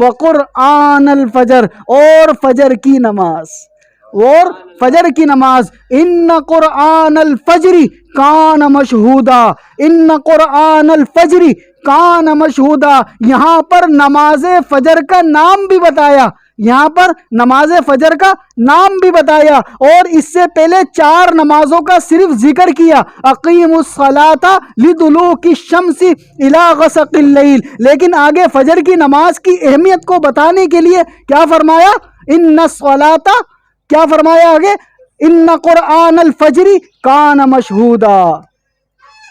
وقرآن الفجر اور فجر کی نماز۔ اور فجر کی نماز ان قرآن الفجری کان مشہودہ ان قرآن الفجری کان مشہودہ یہاں پر نماز فجر کا نام بھی بتایا۔ یہاں پر نماز فجر کا نام بھی بتایا اور اس سے پہلے چار نمازوں کا صرف ذکر کیا۔ عقیم الصلاۃ لدلوک الشمس الى غسق اللیل۔ لیکن آگے فجر کی نماز کی اہمیت کو بتانے کے لیے کیا فرمایا؟ ان الصلاۃ، کیا فرمایا آگے؟ ان قرآن الفجری کان مشہودہ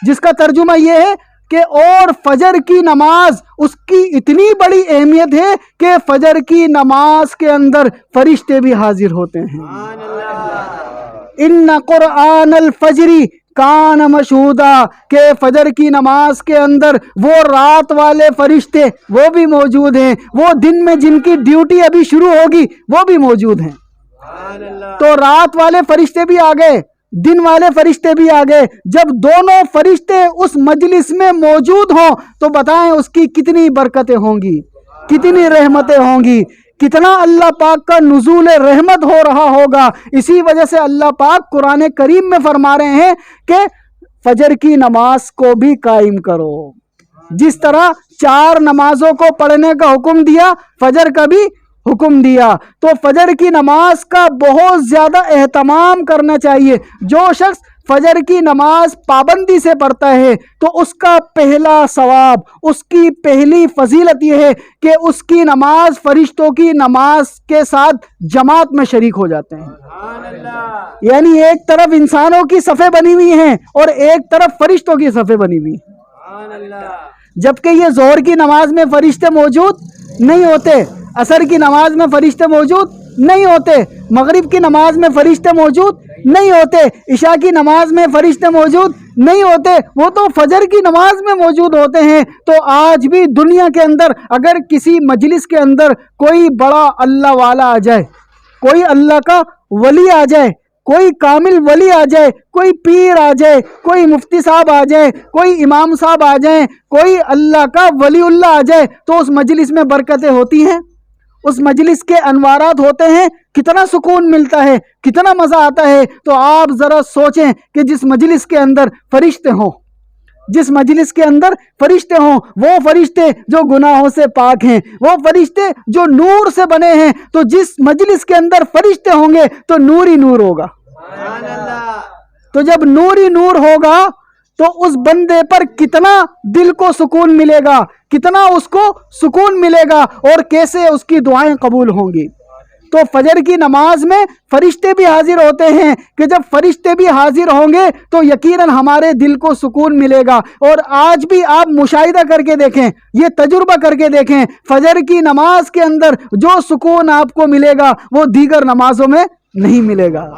جس کا ترجمہ یہ ہے کہ اور فجر کی نماز اس کی اتنی بڑی اہمیت ہے کہ فجر کی نماز کے اندر فرشتے بھی حاضر ہوتے ہیں۔ ان قرآن الفجری کان مشہودہ کہ فجر کی نماز کے اندر وہ رات والے فرشتے وہ بھی موجود ہیں، وہ دن میں جن کی ڈیوٹی ابھی شروع ہوگی وہ بھی موجود ہیں۔ تو رات والے فرشتے بھی آ گئے دن والے فرشتے بھی آ گئے جب دونوں فرشتے اس مجلس میں موجود ہوں، تو بتائیں اس کی کتنی برکتیں ہوں گی، کتنی رحمتیں ہوں گی۔ کتنا اللہ پاک کا نزول رحمت ہو رہا ہوگا۔ اسی وجہ سے اللہ پاک قرآن کریم میں فرما رہے ہیں کہ فجر کی نماز کو بھی قائم کرو۔ جس طرح چار نمازوں کو پڑھنے کا حکم دیا، فجر کا بھی حکم دیا۔ تو فجر کی نماز کا بہت زیادہ اہتمام کرنا چاہیے۔ جو شخص فجر کی نماز پابندی سے پڑھتا ہے تو اس کا پہلا ثواب اس کی پہلی فضیلت یہ ہے کہ اس کی نماز فرشتوں کی نماز کے ساتھ جماعت میں شریک ہو جاتے ہیں۔ یعنی ایک طرف انسانوں کی صفحے بنی ہوئی ہیں اور ایک طرف فرشتوں کی صفحے بنی ہوئی جبکہ یہ زہر کی نماز میں فرشتے موجود نہیں ہوتے عصر کی نماز میں فرشتے موجود نہیں ہوتے، مغرب کی نماز میں فرشتے موجود نہیں ہوتے، عشاء کی نماز میں فرشتے موجود نہیں ہوتے، وہ تو فجر کی نماز میں موجود ہوتے ہیں۔ تو آج بھی دنیا کے اندر اگر کسی مجلس کے اندر کوئی بڑا اللہ والا آ جائے، کوئی اللہ کا ولی آ جائے، کوئی کامل ولی آ جائے، کوئی پیر آ جائے، کوئی مفتی صاحب آ جائے کوئی امام صاحب آ جائیں، کوئی اللہ کا ولی اللہ آ جائے، تو اس مجلس میں برکتیں ہوتی ہیں۔ اس مجلس کے انوارات ہوتے ہیں کتنا سکون ملتا ہے کتنا مزہ آتا ہے۔ تو آپ ذرا سوچیں کہ جس مجلس کے اندر فرشتے ہوں جس مجلس کے اندر فرشتے ہوں وہ فرشتے جو گناہوں سے پاک ہیں وہ فرشتے جو نور سے بنے ہیں تو جس مجلس کے اندر فرشتے ہوں گے تو نور ہی نور ہوگا تو جب نور ہی نور ہوگا تو اس بندے پر کتنا دل کو سکون ملے گا، کتنا اس کو سکون ملے گا اور کیسے اس کی دعائیں قبول ہوں گی۔ تو فجر کی نماز میں فرشتے بھی حاضر ہوتے ہیں کہ جب فرشتے بھی حاضر ہوں گے تو یقیناً ہمارے دل کو سکون ملے گا۔ اور آج بھی آپ مشاہدہ کر کے دیکھیں، یہ تجربہ کر کے دیکھیں، فجر کی نماز کے اندر جو سکون آپ کو ملے گا، وہ دیگر نمازوں میں نہیں ملے گا۔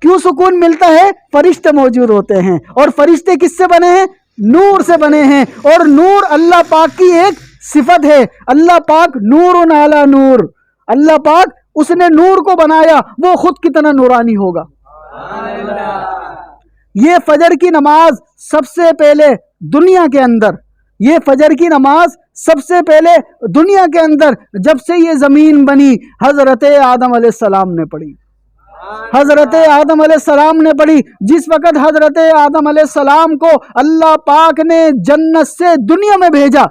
کیوں سکون ملتا ہے؟ فرشتے موجود ہوتے ہیں۔ اور فرشتے کس سے بنے ہیں؟ نور سے بنے ہیں۔ اور نور اللہ پاک کی ایک صفت ہے۔ اللہ پاک نور نالا نور۔ اللہ پاک اس نے نور کو بنایا، وہ خود کتنا نورانی ہوگا۔ یہ فجر کی نماز سب سے پہلے دنیا کے اندر۔ یہ فجر کی نماز سب سے پہلے دنیا کے اندر جب سے یہ زمین بنی، حضرت آدم علیہ السلام نے پڑھی۔ حضرت آدم علیہ السلام نے پڑھی۔ جس وقت حضرت آدم علیہ السلام کو اللہ پاک نے جنت سے دنیا میں بھیجا،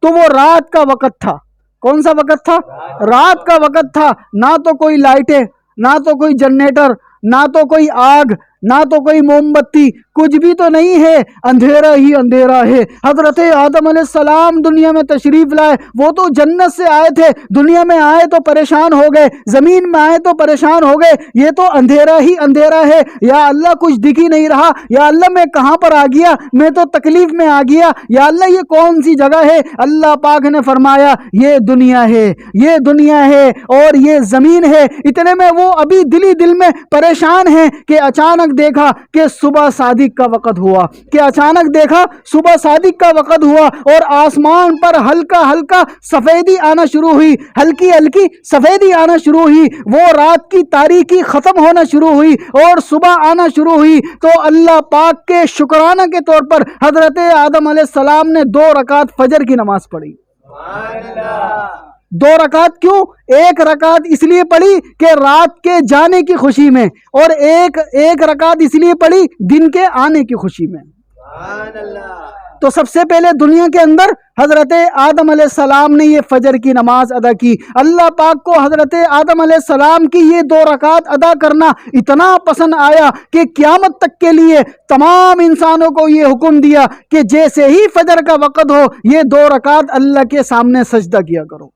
تو وہ رات کا وقت تھا۔ کون سا وقت تھا؟ رات کا وقت تھا۔ نہ تو کوئی لائٹیں، نہ تو کوئی جنریٹر، نہ تو کوئی آگ نہ تو کوئی موم بتی، کچھ بھی تو نہیں ہے، اندھیرا ہی اندھیرا ہے۔ حضرت آدم علیہ السلام دنیا میں تشریف لائے، وہ تو جنت سے آئے تھے، دنیا میں آئے تو پریشان ہو گئے، زمین میں آئے تو پریشان ہو گئے، یہ تو اندھیرا ہی اندھیرا ہے۔ یا اللہ کچھ دکھ ہی نہیں رہا، یا اللہ میں کہاں پر آ گیا؟ میں تو تکلیف میں آ گیا۔ یا اللہ یہ کون سی جگہ ہے؟ اللہ پاک نے فرمایا، یہ دنیا ہے، یہ دنیا ہے اور یہ زمین ہے۔ اتنے میں وہ ابھی دلی دل میں پریشان ہیں کہ اچانک دیکھا کہ صبح صادق کا وقت ہوا، کہ اچانک دیکھا صبح صادق کا وقت ہوا اور آسمان پر ہلکا ہلکا سفیدی آنا شروع ہوئی، ہلکی ہلکی سفیدی آنا شروع ہوئی، وہ رات کی تاریخی ختم ہونا شروع ہوئی اور صبح آنا شروع ہوئی۔ تو اللہ پاک کے شکرانہ کے طور پر حضرت آدم علیہ السلام نے دو رکعت فجر کی نماز پڑھی۔ اللہ۔ دو رکعت کیوں؟ ایک رکعت اس لیے پڑھی کہ رات کے جانے کی خوشی میں اور ایک ایک رکعت اس لیے پڑھی دن کے آنے کی خوشی میں۔ تو سب سے پہلے دنیا کے اندر حضرت آدم علیہ السلام نے یہ فجر کی نماز ادا کی۔ اللہ پاک کو حضرت آدم علیہ السلام کی یہ دو رکعت ادا کرنا اتنا پسند آیا کہ قیامت تک کے لیے تمام انسانوں کو یہ حکم دیا کہ جیسے ہی فجر کا وقت ہو یہ دو رکعت اللہ کے سامنے سجدہ کیا کرو۔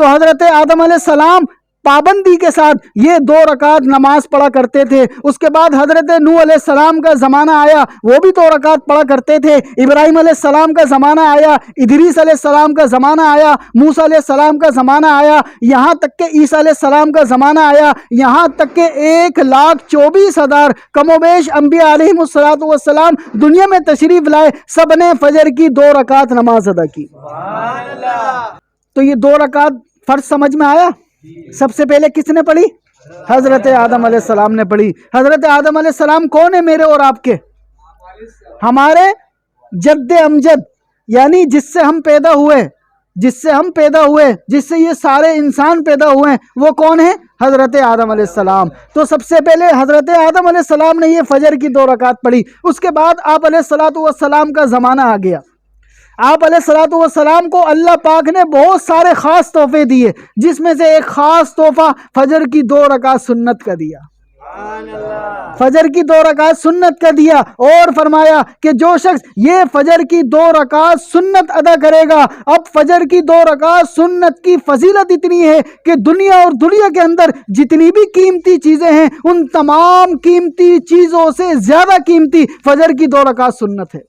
تو حضرت آدم علیہ السلام پابندی کے ساتھ یہ دو رکعت نماز پڑھا کرتے تھے۔ اس کے بعد حضرت نو علیہ السلام کا زمانہ آیا وہ بھی دو رکعت پڑھا کرتے تھے۔ ابراہیم علیہ السلام کا زمانہ آیا ادریس علیہ السلام کا زمانہ آیا موسیٰ علیہ السلام کا زمانہ آیا یہاں تک کہ عیسیٰ علیہ السلام کا زمانہ آیا۔ یہاں تک کہ ایک لاکھ چوبیس ہزار کم و بیش انبیاء علیہ السلاۃ والسلام دنیا میں تشریف لائے سب نے فجر کی دو رکعت نماز ادا کی۔ تو یہ دو رکعت فرض سمجھ میں آیا؟ سب سے پہلے کس نے پڑھی؟ حضرت آدم علیہ السلام نے پڑھی۔ حضرت آدم علیہ السلام کون ہے میرے اور آپ کے؟ ہمارے جد امجد یعنی جس سے ہم پیدا ہوئے، جس سے ہم پیدا ہوئے، جس سے یہ سارے انسان پیدا ہوئے ہیں وہ کون ہے حضرت آدم علیہ السلام۔ تو سب سے پہلے حضرت آدم علیہ السلام نے یہ فجر کی دو رکعت پڑھی۔ اس کے بعد آپ علیہ السلاۃ والسلام کا زمانہ آ گیا۔ آپ علیہ السلاۃ والسلام کو اللہ پاک نے بہت سارے خاص تحفے دیے، جس میں سے ایک خاص تحفہ فجر کی دو رکعت سنت کا دیا۔ فجر کی دو رکعت سنت کا دیا اور فرمایا کہ جو شخص یہ فجر کی دو رکعت سنت ادا کرے گا، اب فجر کی دو رکعت سنت کی فضیلت اتنی ہے کہ دنیا اور دنیا کے اندر جتنی بھی قیمتی چیزیں ہیں، ان تمام قیمتی چیزوں سے زیادہ قیمتی فجر کی دو رکعت سنت ہے۔